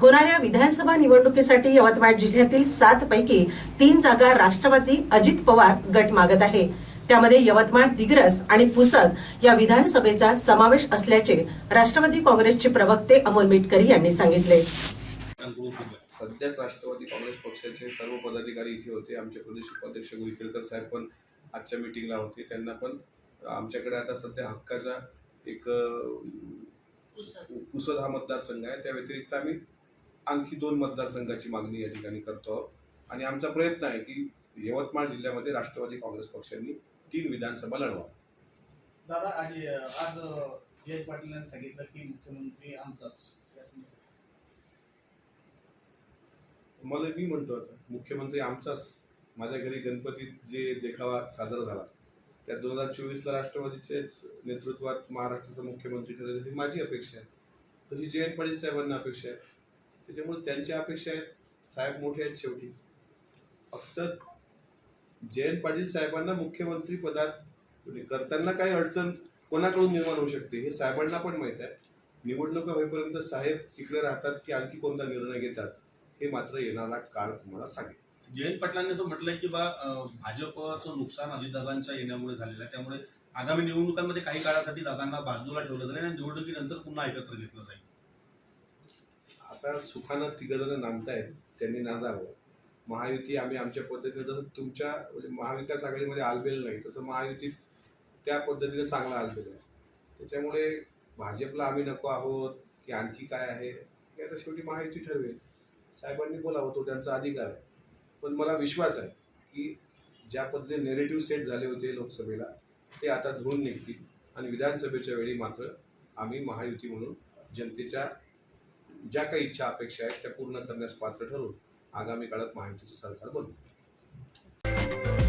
होणाऱ्या विधानसभा निवडणुकीसाठी यवतमाळ जिल्ह्यातील सात पैकी तीन जागा राष्ट्रवादी अजित पवार गट मागत आहे. त्यामध्ये यवतमाळ दिग्रस आणि पुसद या विधानसभेचा समावेश असल्याचे राष्ट्रवादी काँग्रेसचे प्रवक्ते अमोल मिटकरी यांनी सांगितले. सध्याच राष्ट्रवादी काँग्रेस पक्षाचे सर्व पदाधिकारी इथे होते. आमचे प्रदेश उपाध्यक्ष गुईकेळकर साहेब पण आजच्या मिटिंगला होते. त्यांना पण आमच्याकडे आता सध्या हक्काचा एक पुसद हा मतदारसंघ आहे. त्या व्यतिरिक्त आम्ही आणखी दोन मतदारसंघाची मागणी या ठिकाणी करतो आहोत. आणि आमचा प्रयत्न आहे की यवतमाळ जिल्ह्यामध्ये राष्ट्रवादी काँग्रेस पक्षांनी तीन विधानसभा लढवा दादा आज आज जयंत पाटील यांनी सांगितलं की मुख्यमंत्री आमचाच. मला मी म्हणतो आता मुख्यमंत्री आमचाच. माझ्या घरी गणपतीत जे देखावा सादर झाला त्या दोन हजार चोवीसला राष्ट्रवादीच्याच नेतृत्वात महाराष्ट्राचा मुख्यमंत्री ठरेल ही माझी अपेक्षा आहे. तशी जयंत पाटील साहेबांना अपेक्षा आहे. त्याच्यामुळे त्यांच्या अपेक्षा आहेत. साहेब मोठे आहेत शेवटी. फक्त जयंत पाटील साहेबांना मुख्यमंत्री पदात म्हणजे करताना काही अडचण कोणाकडून निर्माण होऊ शकते हे साहेबांना पण माहीत आहे. निवडणुका होईपर्यंत साहेब इकडे राहतात की आणखी कोणता निर्णय घेतात हे मात्र येणारा काळ तुम्हाला सांगेल. जयंत पाटलांनी असं म्हटलंय की बा भाजपचं नुकसान अजितदादांच्या येण्यामुळे झालेलं आहे. त्यामुळे आगामी निवडणुकांमध्ये काही काळासाठी दादांना बाजूला ठेवलं जाईल आणि निवडणुकीनंतर पुन्हा एकत्र घेतलं जाईल. आता सुखानं तिघजणं नांदतायत त्यांनी नांदावं. महायुती आम्ही आमच्या पद्धतीनं जसं तुमच्या म्हणजे महाविकास आघाडीमध्ये आलबेल नाही तसं महायुतीत त्या पद्धतीनं चांगला आलबेल आहे. त्याच्यामुळे भाजपला आम्ही नको आहोत की आणखी काय आहे हे आता शेवटी महायुती ठरवेल. साहेबांनी बोलावं तो त्यांचा अधिकार आहे. पण मला विश्वास आहे की ज्या पद्धतीने नेरेटिव्ह सेट झाले होते लोकसभेला ते आता धुवून निघतील. आणि विधानसभेच्या वेळी मात्र आम्ही महायुती म्हणून जनतेच्या ज्या काही इच्छा अपेक्षा आहेत त्या पूर्ण करण्यास पात्र ठरून आगामी काळात महायुतीचं सरकार बनवू